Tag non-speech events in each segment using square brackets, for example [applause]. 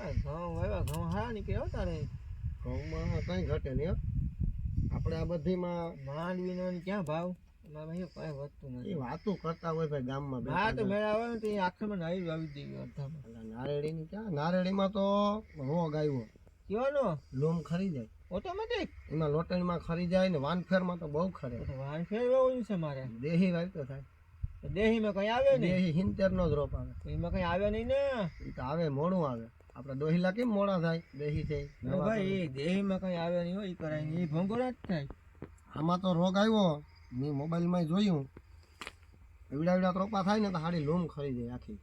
ઘઉં વાવ્યા ઘઉં હારા નીકળ્યા હો તારે. ઘઉંમાં કંઈ ઘટે નહીં હો. આપણે આ બધીમાં માંડવીનો ક્યાં ભાવ? ભાઈ કાંઈ વધતું નથી. વાતું કરતા હોય ભાઈ ગામમાં હા તો મેળા આવે ને તો આખરમાં નાઈ વાવી દઈએ અડધામાં. જણા. નારેડીની ક્યાં? નારેડીમાં તો રોગ આવ્યો. કયો લૂમ ખરી જાય. ઓટોમેટિક? એમાં લોટણીમાં ખરી જાય ને વાનફેરમાં તો બહુ ખરે. વાનફેર ફેરવવું છે મારે. દેહી વાવતો થાય. દેહીમાં કઈ આવે નહીં? દેહી હિંતેર નો જ રોપ આવે. એમાં કઈ આવે નહીં ને? એ તો આવે મોડું આવે. આપણે દોહિલા કેમ મોડા થાય? દેહી થાય ભાઈ એ દેહીમાં કઈ આવે નહીં હોય કરાય નહીં. એ ભંગોરા જ થાય. આમાં તો રોગ આવ્યો. મેં મોબાઈલમાં જોયું. એવડા એવડા રોપા થાય ને તો હાડી લૂમ ખરી જાય આખી.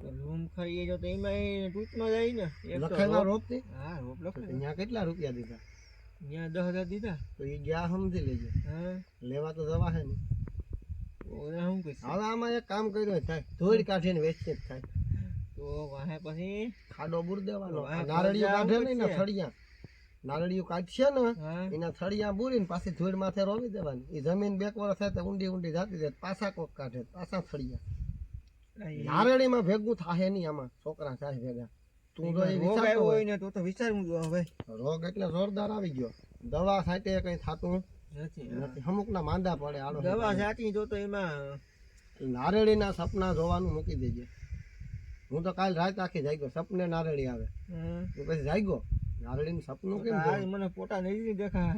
તો લૂમ ખરી જો તો એમાં ટૂંકમાં જાય ને. તો રોપ- થી હા રોપ તો લખે અહીંયા કેટલા રૂપિયા દીધા? અહીંયા દસ હજાર દીધા. તો એ ગયા સમજી લેજો. હા. લેવા તો જવા છે ને. તો શું કહીશ? હવે આમાં એક કામ કર્યું થાય. ધોઈ કાઢીને વેચીએ જ થાય. તો વાહે પછી ખાડો બુર દેવાનો. નારળિયું કાઢે નહીં ને. થળિયા. નારળિયું કાઢશે ને એના થળિયા બુરીને પાછી ધૂળ માથે રોવી દેવાની. એ જમીન બેક વર્ષ થાય તો ઊંડી ઊંડી જાતી જાય પાછા કોક કાઢે પાછા થળિયા. નારળીમાં ભેગું થાય નહીં આમાં છોકરા થાય ભેગા. તું રોગ આવ્યો હોય. હોય ને તો તો જો હવે. રોગ એટલે જોરદાર આવી ગયો. દવા સાથે કઈ થતું નથી ના માંદા પડે આડો દવા સાચી જો તો એમાં નારળીના સપના જોવાનું મૂકી દેજે. હું તો કાલ રાત આખી જાગ્યો સપને નારળી આવે. પછી તો જાગ્યો? નારળીનું સપનું કેમ મને પોતા નહીં દેખા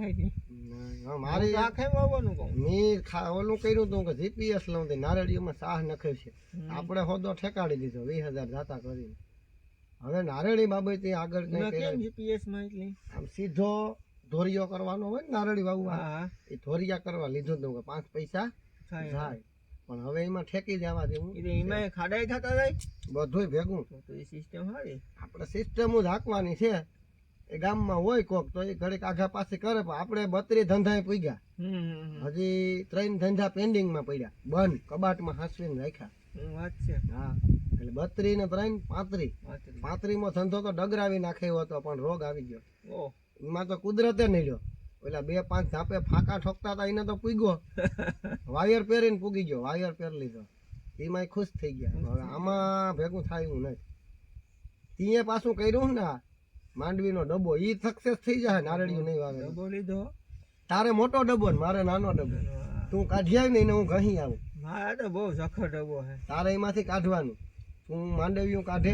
મારી આંખે આવવાનું કહું. મેં ઓલું કર્યું હતું કે જીપીએસ લઉં તે નારળીઓમાં સાહ નખે છે. આપણે હોદો ઠેકાડી દીધો વીસ હજાર જાતા કરીને. હવે નારળી બાબતે આગળ જીપીએસમાં એટલે? આમ સીધો ધોરિયો કરવાનો હોય ને નારળી વાવવા એ ધોરિયા કરવા લીધો હતું કે પાંચ પૈસા થાય. જાય. પણ હવે એમાં ઠેકી જવા દેવું. એટલે એમાં ખાડાઈ થતા જાય? બધું ભેગું. તો એ સિસ્ટમ સારી આપણે સિસ્ટમ જ હાંકવાની છે. એ ગામમાં હોય કોક તો એ ઘડીક આઘા પાસે કરે પણ આપણે બત્રી ધંધાએ પૂગ્યા. હજી ત્રણ ધંધા પેન્ડિંગમાં પડ્યા. બંધ કબાટમાં હાંસવીને રાખ્યા. વાત છે. હા એટલે બત્રી ને ત્રણ પાંત્રી. પાંત્રીમાં ધંધો તો ડગરાવી નાખ્યો હતો પણ રોગ આવી ગયો. એમાં તો કુદરતે નહીં રહ્યો. પેલા બે પાંચ ધાપે ફાંકા ઠોકતા હતા એને તો પૂગ્યો. [laughs] વાયર પહેરીને પૂગી ગયો વાયર પહેરી લીધો. એમાં ખુશ થઈ ગયા. હવે આમાં ભેગું થાય એવું નહીં તીએ પાછું કર્યું ને માંડવીનો ડબ્બો ઈ સક્સેસ થઈ જાય નારળિયું નહીં વાવે ડબ્બો લીધો. તારે મોટો ડબ્બો ને મારે નાનો ડબ્બો. તું કાઢી આવી ને એને હું ઘહી આવું. મારા તો બહુ સખો ડબ્બો છે તારે એમાંથી કાઢવાનું. તું માંડવીયું કાઢે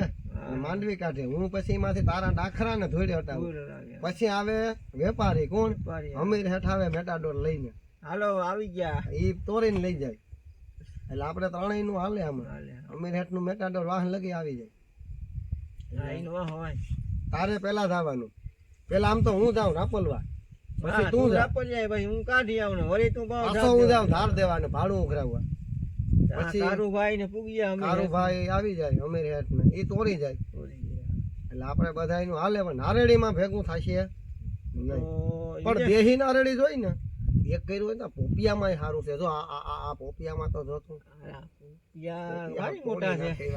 માંડવી કાઢે. હું પછી એમાંથી તારા ડાખરા ને ધોડે હટાવું પછી આવે વેપારી કોણ? અમીર હેઠ આવે મેટાડોર લઈને. હાલો આવી ગયા. એ તોરીને લઈ જાય. એટલે આપણે ત્રણેયનું હાલે આમાં અમીર હેઠનું મેટાડોર વાહન લગી આવી જાય. હા, તારે પેલા જવાનું પેલા આમ તો હું જાઉં રાપલવા. પછી તું રાપલ જાય ભાઈ હું કાઢી આવું વળી તું હું જાઉં ધાર દેવાનું ભાડું ઉઘરાવવા. પછી- કારુભાઈ ને પૂગી ગયા અમે. કારું આવી જાય અમેરી હેઠ ને એ તોડી જાય. એટલે આપણે બધા એનું હાલે પણ નારેડીમાં ભેગું થશે. નહીં. પણ દેહી નારેડી જોઈ ને એક કર્યું હોય ને પોપિયામાં સારું છે. જો આ આ પોપિયામાં તો જોતું મોટા છે.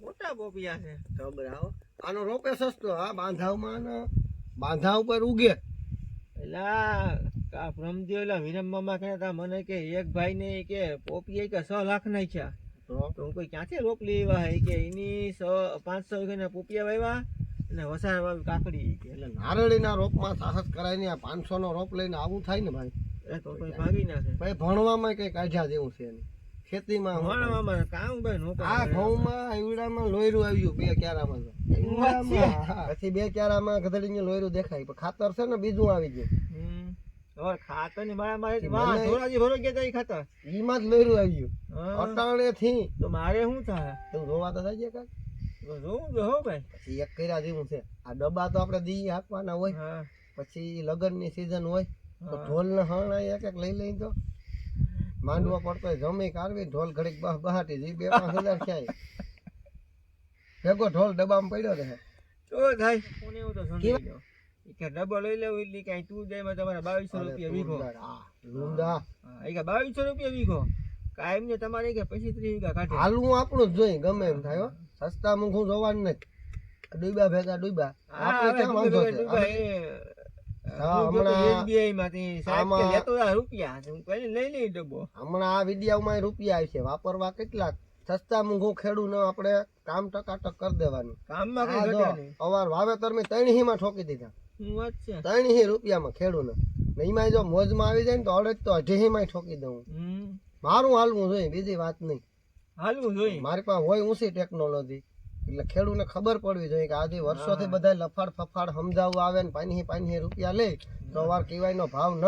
મોટા પોપિયા છે. હો. આનો રોપે સસ્તો આ બાંધાવમાં બાંધા ઉપર ઉગે. એલા કા ભ્રમજી ઓલા વિરમ મામા કહેતા મને કે એક ભાઈ ને કે પોપીએ કે છ લાખ નાખ્યા. તો? હું કોઈ ક્યાંથી રોપ લેવા હે? કે એની સો પાંચસો વીઘાના પોપિયા વાવ્યા અને વસાર વાવી કાકડી એટલે નારળીના રોપમાં સાહસ કરાય ને આ પાંચસો નો રોપ લઈને આવું થાય ને ભાઈ? એ તો કોઈ ભાગી નાખે ભાઈ ભણવામાં કઈ કાઢ્યા જેવું છે નહીં ખેતીમાં ભણવામાં કામ ભાઈ નો આ ઘઉંમાં ઈવડામાં લોયરું આવ્યું બે ક્યારામાં પછી બે ક્યારામાં ગધડીને લોયરું દેખાય. પણ ખાતર છે ને બીજું આવી ગયું. ખાતરની મારા મારે ધોરાજી ભરો ગયા તા ખાતર. ઈમાં જ લોયરું આવ્યું અટાણે થી તો મારે શું થાય? તું તો હો ભાઈ. પછી એક કર્યા જેવું છે. આ ડબ્બા તો આપણે દી આપવાના હોય. પછી લગ્નની season હોય તો ઢોલ ને હરણા એક એક લઈ લઈ તો માંડવો પડતો હોય જમી કાઢવી ઢોલ ઘડીક બહ બહાટી જી બે પાંચ હજાર ક્યાંય. [laughs] ભેગો ઢોલ ડબ્બામાં પડ્યો રહે તો થાય. કોને એવું તો સમજી ગયો? ઈ કે ડબલ લઈ લેવું એટલે કાંઈ તું જાય માં તમારે બાવીસો રૂપિયા વીઘો. હા, ઈ કે બાવીસો રૂપિયા વીઘો. કાયમ ને તમારે કે પછી ત્રીસ વીઘા કાઢે. હાલવું આપણું જ જોઈ ગમે એમ થાય. સસ્તા મૂંઘું જોવાનું નથી ડૂબ્યા ભેગા ડૂબ્યા. આપણે ક્યાં વાંધો છે? એ, વાપરવા કેટલાક સસ્તા મૂંઘું ખેડૂ ને આપડે કામ ટકાટક કરી દેવાનું. કામમાં અવાર વાવેતર મેં ત્રણમાં ઠોકી દીધા. શું વાત છે. ત્રણ હી રૂપિયામાં ખેડૂને. એમાં જો મોજમાં આવી જાય ને તો અડદ તો અઢી માં ઠોકી દઉં. મારું હાલવું જોઈએ બીજી વાત નહીં. હાલવું જોઈએ. મારી પાસે હોય ઊંચી ટેકનોલોજી. એટલે ખેડૂને ખબર પડવી જોઈએ કે આજે વર્ષોથી બધા લફાડ ફફાડ સમજાવવા આવે ને પાંચી પાંચી રૂપિયા લે તો વાર કેવાયનો ભાવ ન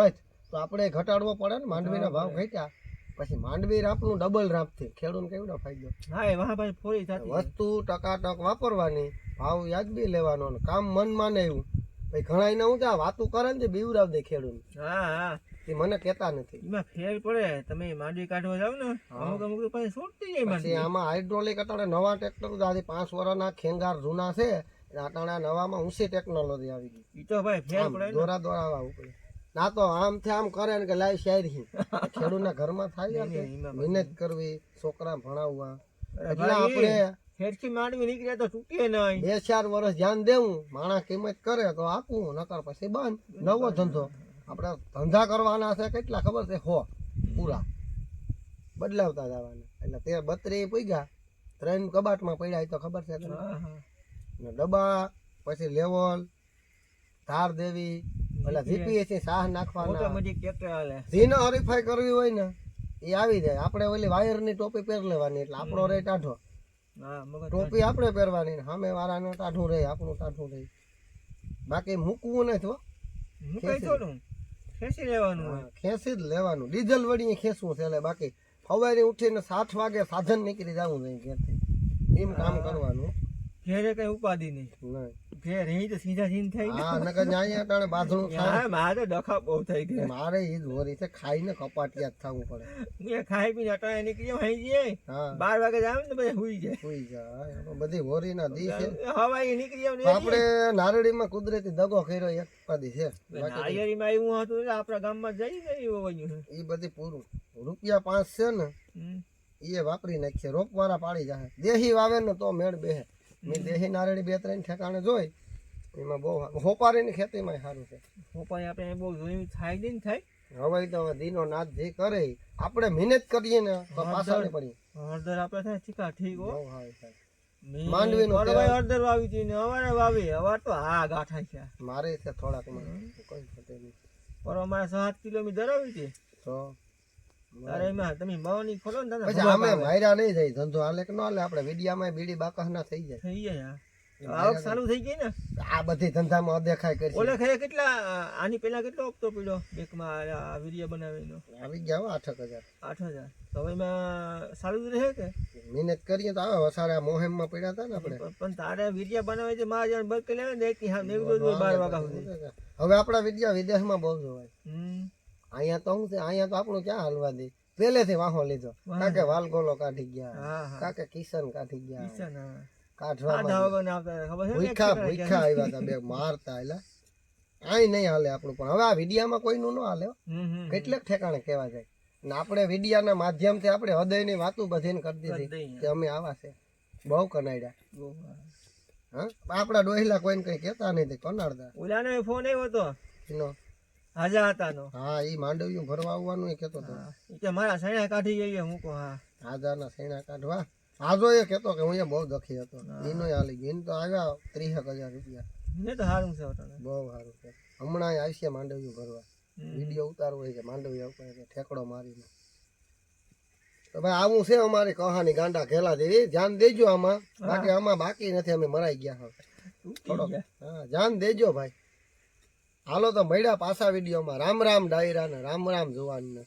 તો આપણે ઘટાડવો પડે ને માંડવીના ભાવ ઘટ્યા. પછી માંડવી રાપનું ડબલ રાપથી ખેડૂને કેવડો ફાયદો? હા એ વાહ ભાઈ ફોરી થતી વસ્તુ ટકાટક વાપરવાની ભાવ યાજબી લેવાનો કામ મન માને એવું. પછી ઘણા એને હું ત્યાં વાતું કરે ને બીવરાવ દે ખેડૂત હા હા. એ મને કહેતા નથી. એમાં ફેર પડે. તમે માંડવી કાઢવા જાવ ને અમુક અમુક તો પછી છૂટતી જાય માંડવી આમાં હાઇડ્રોલિક અટાણે નવા ટ્રેક્ટર આજે પાંચ વર્ષના ખેંગાર જૂના છે અટાણા નવામાં ઊંચી ટેકનોલોજી આવી ગઈ. એ તો ભાઈ ફેર પડે દોરા દોરા દોરાવા પડે ના તો આમ થી આમ કરે ને કે લાઈ શાયરી ખેડૂતના ઘરમાં થાય. [laughs] મહેનત કરવી છોકરા ભણાવવા. એટલે આપણે ફેરથી માંડવી નીકળે તો તૂટીએ નહીં. બે ચાર વર્ષ ધ્યાન દેવું. માણસ કિંમત કરે તો આપવું નકર પછી બંધ. નવો ધંધો. આપણે ધંધા કરવાના છે કેટલા ખબર છે? હો પૂરા. બદલાવતા જવાના. એટલે તે બત્રી પૂગ્યા. ત્રણ કબાટમાં પડ્યા એ તો ખબર છે તને ડબ્બા પછી લેવલ ધાર દેવી. પેલા જીપીએસ સાહ નાખવાના. જેને હરીફાઈ કરવી હોય ને એ આવી જાય. આપણે ઓલી વાયરની ટોપી પહેર લેવાની એટલે આપણો રેટ આઠો. ટોપી આપણે પહેરવાની સામે વાળાને ટાઢું રહે આપણું ટાઢું રહે. બાકી મૂકવું નહીં તો ખેંચી. લેવાનું ખેંચી જ લેવાનું. ડીઝલ વળી ખેંચવું છે એટલે બાકી સવારે ઉઠીને સાત વાગે સાધન નીકળી જવું જોઈએ ઘેરથી. એમ કામ કરવાનું. ઘેરે કઈ ઉપાધિ નહીં. નહીં. ઘેર અહીં તો સીધા સીન થઈ હા નકર અહીંયા અટાણે બાંધણું હા મારે તો ડખા બહુ થઈ ગયા. મારે એ જ હોરી છે ખાઈને કપાટિયા જ થવું પડે. મેં ખાઈ પીને અટાણે નીકળી જાય હા. બાર વાગે જાવ ને હુઈ જાય. જાય બધી હોરી ના દી છે. એ નીકળી જાવ આપણે નારળીમાં કુદરતી દગો કર્યો એક પદી છે. નાળિયેરીમાં એવું હતું આપણા ગામમાં જઈ ગયું એ બધી પૂરું. રૂપિયા પાંચ છે ને એ વાપરી નાખીએ રોપવાળા પાડી જાય દેહી વાવે ને તો મેળ બેહે. મેં દેહી નારળી બે ત્રણ ઠેકાણે જોઈ એમાં બહુ. હોપારીની ખેતીમાં સારું છે. હોપારી આપણે બહુ જોયું થાય નહીં થાય? હવે તો દીનો નાથ જે કરે આપણે મહેનત કરીએ ને તો પાછળ પડી. હળદર આપણે થાય ઠીકા ઠીક હો. બહુ સારું થાય. મેં માંડવીનું પરવાએ હળદર વાવી હતી ને અવારે વાવી અવાર તો હા ગાંઠા છે મારે છે થોડાક કોઈ ઘટે નહીં પણ અમારે સાત કિલોમીટર આવી હતી તો એમાં તમે મવાની ખોલો ને તને પછી ભૂખ અમે નહીં જાય ધંધો હાલે કે ન હાલે આપણે વિડિયામાં બીડી બાકસ ના થઈ જાય. થઈ જાય આવક ચાલુ થઈ ગઈ ને? આ બધી ધંધામાં અદેખાય કરી ઓલે ખરે કેટલા આની પેલા કેટલો હપ્તો પડ્યો બેંકમાં આ વીડિયો બનાવીનો? આવી ગયા હો હજાર. આઠ હજાર. તો એમાં ચાલુ જ રહે કે? મહેનત કરીએ તો આવે વસારે મોહેમ મોહેમમાં પડ્યા હતા ને આપણે. પણ- તારે વીડિયો બનાવે છે મારા જણ બર્ક લેવે ને એક બાર વાગ્યા સુધી. હવે આપણા વિદ્યા વિદેશમાં બહુ જોવાય. હમ. અહીંયા તો હું છે અહીંયા તો આપણું ક્યાં હાલવા દે? પહેલેથી વાહો લીધો. કાકે વાલગોલો કાઢી ગયા. કાકે કિશન કાઢી ગયા. કિશન કાઢવા ભૂખા ભૂખા આવ્યા હતા બે મારતા એટલે આય નહીં હાલે આપણું પણ હવે આ વિડિયામાં કોઈનું ન હાલે કેટલેક ઠેકાણે કહેવા જાય ને આપણે વિડિયાના માધ્યમથી આપણે હૃદયની વાતો બધીને કરી દીધી કે અમે આવા છે. બહુ કનાડ્યા હા. હા? આપણા ડોહિલા કોઈને કઈ કહેતા નહીં કનાડતા? ઓલાનો ફોન આવ્યો હતો એનો. હાજા હતાનો હા ઈ માંડવ્યું ભરવા આવવાનું એ કેતો હતો. કે મારા સૈણા કાઢી જઈએ હું હા. હાજાના સૈણા કાઢવા. આજો એ કેતો કે હું અહીંયા બહુ દખી હતો. એનો હાલી ગયો તો આવ્યા ત્રીસેક હજાર રૂપિયા. ને તો સારું છે બહુ સારું છે. હમણાં આવશે માંડવ્યું ભરવા. વીડિયો ઉતારવો હોય છે માંડવી ઉપર ઠેકડો મારીને. તો ભાઈ આવું છે અમારી કહાની ગાંડા ઘેલા દેવી ધ્યાન દેજો આમાં. બાકી આમાં બાકી નથી અમે મરાઈ ગયા હવે. થોડોક. હા ધ્યાન દેજો ભાઈ. હાલો તો મળ્યા પાછા વિડીયોમાં. રામ રામ ડાયરા ને રામ રામ જવાન ને